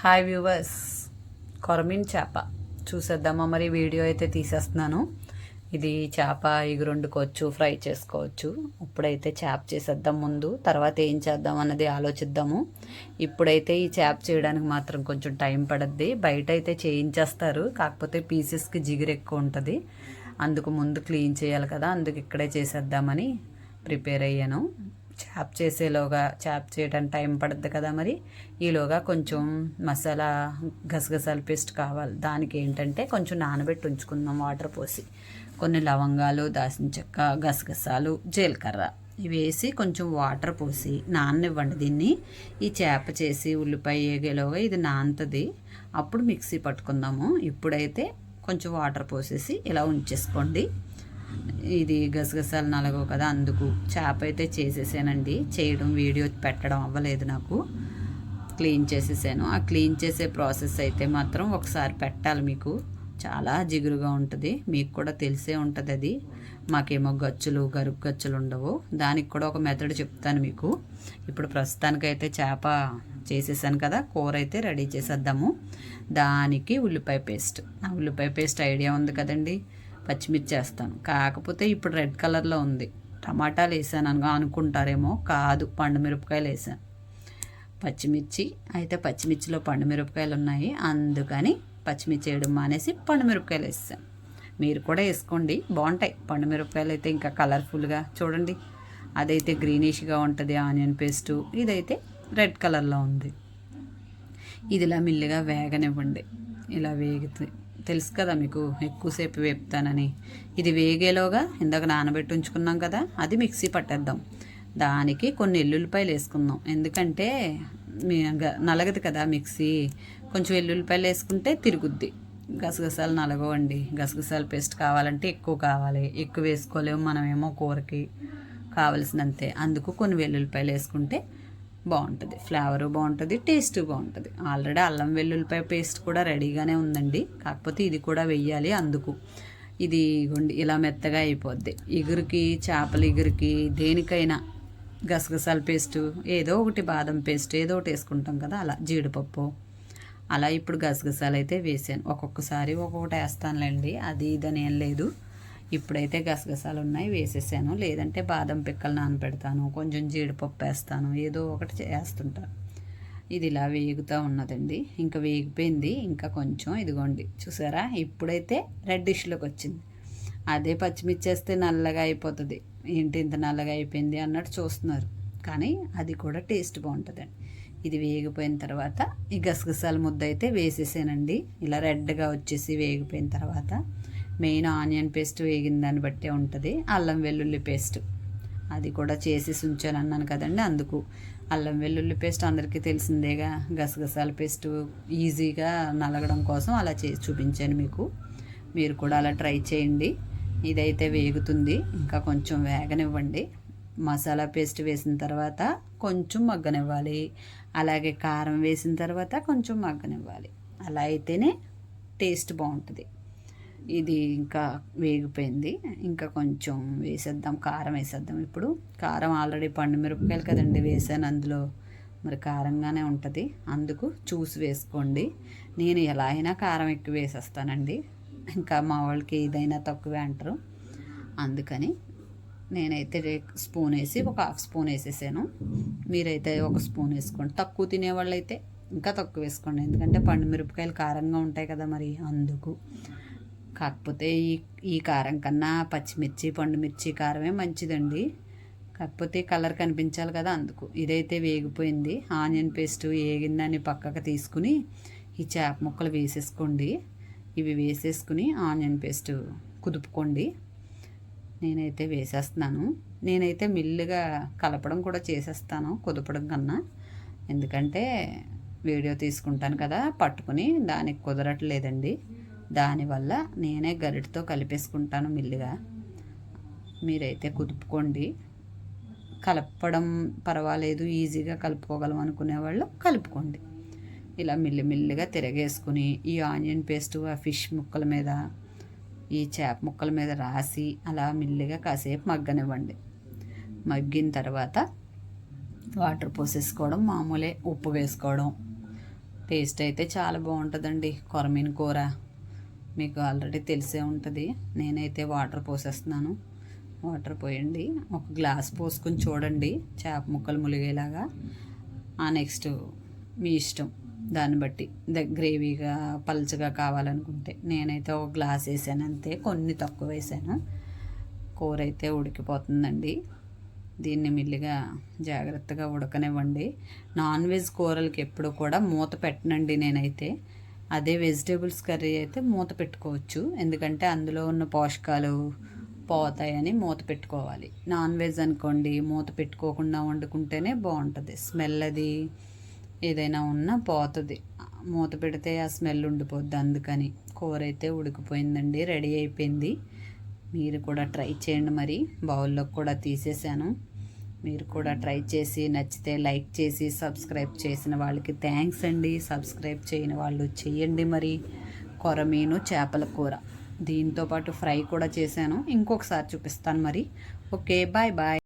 Hi viewers. కొరమీన్ చేప. చూసేద్దామా మరి వీడియో అయితే తీసేస్తున్నాను. ఇది చేప ఇగురు వండుకోవచ్చు ఫ్రై చేసుకోవచ్చు. ఇప్పుడైతే చేప చేసేద్దాం ముందు. తర్వాత ఏం చేద్దాం అన్నది ఆలోచిద్దాము. ఇప్పుడైతే ఈ చేప చేయడానికి మాత్రం కొంచెం టైం పడద్ది. బయట అయితే చేయించేస్తారు. కాకపోతే పీసెస్కి జిగురు ఎక్కువ ఉంటుంది. అందుకు ముందు క్లీన్ చేయాలి కదా. అందుకు ఇక్కడే చేసేద్దామని ప్రిపేర్ అయ్యాను. చాప్ చేసేలోగా చాప్ చేయడానికి టైం పడుద్ది కదా మరి? ఈలోగా కొంచెం మసాలా గసగసాల పేస్ట్ కావాలి. దానికి ఏంటంటే కొంచెం నానబెట్టి ఉంచుకుందాం వాటర్ పోసి. కొన్ని లవంగాలు దాసిన చెక్క గసగసాలు జీలకర్ర ఇవి వేసి కొంచెం వాటర్ పోసి నాననివ్వండి దీన్ని. ఈ చేప చేసి ఉల్లిపాయ వేగేలోగా ఇది నానుతుంది. అప్పుడు మిక్సీ పట్టుకుందాము. ఇప్పుడైతే కొంచెం వాటర్ పోసేసి ఇలా ఉంచేసుకోండి. ఇది గసగసాలు నలగవు కదా అందుకు చేప అయితే చేసేసానండి. చేయడం వీడియో పెట్టడం అవ్వలేదు నాకు. క్లీన్ చేసేసాను. ఆ క్లీన్ చేసే ప్రాసెస్ అయితే మాత్రం ఒకసారి పెట్టాలి మీకు. చాలా జిగురుగా ఉంటుంది. మీకు కూడా తెలిసే ఉంటుంది అది. మాకేమో గచ్చులు గరుగు గచ్చులు ఉండవు. దానికి కూడా ఒక మెథడ్ చెప్తాను మీకు. ఇప్పుడు ప్రస్తుతానికైతే చేప చేసేసాను కదా కూర అయితే రెడీ చేసేద్దాము. దానికి ఉల్లిపాయ పేస్ట్. ఆ ఉల్లిపాయ పేస్ట్ ఐడియా ఉంది కదండి. పచ్చిమిర్చి వేస్తాను. కాకపోతే ఇప్పుడు రెడ్ కలర్లో ఉంది. టమాటాలు వేసాను అనుకో అనుకుంటారేమో కాదు. పండు మిరపకాయలు వేసాను. పచ్చిమిర్చి అయితే పచ్చిమిర్చిలో పండు మిరపకాయలు ఉన్నాయి. అందుకని పచ్చిమిర్చి వేయడం మానేసి పండు మిరపకాయలు వేసాను. మీరు కూడా వేసుకోండి. బాగుంటాయి. పండుమిరపకాయలు అయితే ఇంకా కలర్ఫుల్గా చూడండి. అదైతే గ్రీనిష్గా ఉంటుంది. Onion paste. ఇదైతే రెడ్ కలర్లో ఉంది. ఇది ఇలా మిల్లిగా వేగనివ్వండి. ఇలా వేగుతుంది. తెలుసు కదా మీకు ఎక్కువసేపు వేపుతానని. ఇది వేగేలోగా ఇందాక నానబెట్టి ఉంచుకున్నాం కదా అది మిక్సీ పట్టేద్దాం. దానికి కొన్ని ఎల్లుల్లిపాయలు వేసుకుందాం. ఎందుకంటే గ- నలగదు కదా మిక్సీ. కొంచెం ఎల్లుల్లిపాయలు వేసుకుంటే తిరుగుద్ది. గసగసాలు నలగవండి. గసగసాల పేస్ట్ కావాలంటే ఎక్కువ కావాలి. ఎక్కువ వేసుకోలేము మనమేమో కూరకి కావలసినంతే. అందుకు కొన్ని వెల్లుల్లిపాయలు వేసుకుంటే బాగుంటుంది. ఫ్లేవర్ బాగుంటుంది టేస్ట్ బాగుంటుంది. ఆల్రెడీ అల్లం వెల్లుల్లిపాయ పేస్ట్ కూడా రెడీగానే ఉందండి. కాకపోతే ఇది కూడా వెయ్యాలి అందుకు. ఇది ఇగోండి ఇలా మెత్తగా అయిపోద్ది. ఇగురికి చేపల ఇగురికి దేనికైనా గసగసాల పేస్టు ఏదో ఒకటి బాదం పేస్ట్ ఏదో ఒకటి వేసుకుంటాం కదా అలా జీడిపప్పు. అలా ఇప్పుడు గసగసాలు అయితే వేసాను. ఒక్కొక్కసారి ఒక్కొక్కటి వేస్తానులేండి అది ఇదని ఏం లేదు. ఇప్పుడైతే గసగసాలు ఉన్నాయి వేసేసాను. లేదంటే బాదం పిక్కలు నానపెడతాను కొంచెం జీడిపప్పు వేస్తాను ఏదో ఒకటి చేస్తుంటాను. ఇది ఇలా వేగుతూ ఉన్నదండి. ఇంకా వేగిపోయింది. ఇంకా కొంచెం ఇదిగోండి. చూసారా? ఇప్పుడైతే రెడ్ డిష్లోకి వచ్చింది. అదే పచ్చిమిర్చి వేస్తే నల్లగా అయిపోతుంది. ఏంటి ఇంత నల్లగా అయిపోయింది అన్నట్టు చూస్తున్నారు. కానీ అది కూడా టేస్ట్ బాగుంటుందండి. ఇది వేగిపోయిన తర్వాత ఈ గసగసాల ముద్ద అయితే వేసేసానండి. ఇలా రెడ్గా వచ్చేసి వేగిపోయిన తర్వాత మెయిన్ ఆనియన్ పేస్ట్ వేగిన దాన్ని బట్టే ఉంటుంది. అల్లం వెల్లుల్లి పేస్ట్. అది కూడా చేసేసి ఉంచాను అన్నాను కదండి అందుకు. అల్లం వెల్లుల్లి పేస్ట్ అందరికీ తెలిసిందేగా గసగసాల పేస్ట్ ఈజీగా నలగడం కోసం అలా చేసి చూపించాను మీకు. మీరు కూడా అలా ట్రై చేయండి. ఇదైతే వేగుతుంది. ఇంకా కొంచెం వేగనివ్వండి. మసాలా పేస్ట్ వేసిన తర్వాత కొంచెం మగ్గనివ్వాలి. అలాగే కారం వేసిన తర్వాత కొంచెం మగ్గనివ్వాలి. అలా అయితేనే టేస్ట్ బాగుంటుంది. ఇది ఇంకా వేగిపోయింది. ఇంకా కొంచెం వేసేద్దాం కారం వేసేద్దాం ఇప్పుడు. కారం ఆల్రెడీ పండు మిరపకాయలు కదండి వేసాను అందులో మరి కారంగానే ఉంటుంది. అందుకు చూసి వేసుకోండి. నేను ఎలా అయినా కారం ఎక్కువ వేసేస్తానండి. ఇంకా మా వాళ్ళకి ఏదైనా తక్కువే అంటారు. అందుకని నేనైతే స్పూన్ వేసి ఒక హాఫ్ స్పూన్ వేసేసాను. మీరైతే ఒక స్పూన్ వేసుకోండి. తక్కువ తినేవాళ్ళు అయితే ఇంకా తక్కువ వేసుకోండి. ఎందుకంటే పండు మిరపకాయలు కారంగా ఉంటాయి కదా మరి అందుకు. కాకపోతే ఈ ఈ కారం కన్నా పచ్చిమిర్చి పండుమిర్చి కారమే మంచిదండి. కాకపోతే కలర్ కనిపించాలి కదా అందుకు. ఇదైతే వేగిపోయింది. ఆనియన్ పేస్ట్ వేగిందని పక్కకు తీసుకుని ఈ చేప ముక్కలు వేసేసుకోండి. ఇవి వేసేసుకుని ఆనియన్ పేస్ట్ కుదుపుకోండి. నేనైతే వేసేస్తున్నాను. నేనైతే మిల్లుగా కలపడం కూడా చేసేస్తాను కుదపడం కన్నా. ఎందుకంటే వీడియో తీసుకుంటాను కదా పట్టుకుని దానికి కుదరట్లేదండి. దానివల్ల నేనే గరిటతో కలిపేసుకుంటాను మిల్లిగా. మీరైతే కుదుపుకోండి. కలపడం పర్వాలేదు ఈజీగా కలుపుకోగలం అనుకునే వాళ్ళు కలుపుకోండి. ఇలా మిల్లిమిల్లిగా తిరగేసుకుని ఈ ఆనియన్ పేస్ట్ ఆ ఫిష్ ముక్కల మీద ఈ చేప ముక్కల మీద రాసి అలా మిల్లిగా కాసేపు మగ్గనివ్వండి. మగ్గిన తర్వాత వాటర్ పోసేసుకోవడం మామూలే ఉప్పు వేసుకోవడం. టేస్ట్ అయితే చాలా బాగుంటుందండి కొరమీన కూర. మీకు ఆల్రెడీ తెలిసే ఉంటుంది. నేనైతే వాటర్ పోసేస్తున్నాను. వాటర్ పోయండి. ఒక గ్లాస్ పోసుకొని చూడండి. చేప ముక్కలు ములిగేలాగా. ఆ నెక్స్ట్ మీ ఇష్టం. దాన్ని బట్టి. ద గ్రేవీగా పల్చగా కావాలనుకుంటే. నేనైతే ఒక గ్లాస్ వేసాను అంతే. కొన్ని తక్కువ వేసాను. కూర అయితే ఉడికిపోతుందండి. దీన్ని మెల్లిగా జాగ్రత్తగా ఉడకనివ్వండి. నాన్ వెజ్ కూరలకి ఎప్పుడు కూడా మూత పెట్టనండి నేనైతే. అదే వెజిటేబుల్స్ కర్రీ అయితే మూత పెట్టుకోవచ్చు. ఎందుకంటే అందులో ఉన్న పోషకాలు పోతాయని మూత పెట్టుకోవాలి. నాన్ వెజ్ అనుకోండి మూత పెట్టుకోకుండా వండుకుంటేనే బాగుంటుంది. స్మెల్ అది ఏదైనా ఉన్నా పోతుంది. మూత పెడితే ఆ స్మెల్ ఉండిపోద్ది. అందుకని కూర అయితే ఉడికిపోయిందండి రెడీ అయిపోయింది. మీరు కూడా ట్రై చేయండి మరి. బౌల్లో కూడా తీసేసాను. మీరు కూడా ట్రై చేసి నచ్చితే లైక్ చేసి సబ్స్క్రైబ్ చేసిన వాళ్ళకి థ్యాంక్స్ అండి. సబ్స్క్రైబ్ చేయని వాళ్ళు చేయండి మరి. కొరమీను చేపల కూర. దీంతో పాటు ఫ్రై కూడా చేశాను. ఇంకొకసారి చూపిస్తాను మరి. Okay bye bye.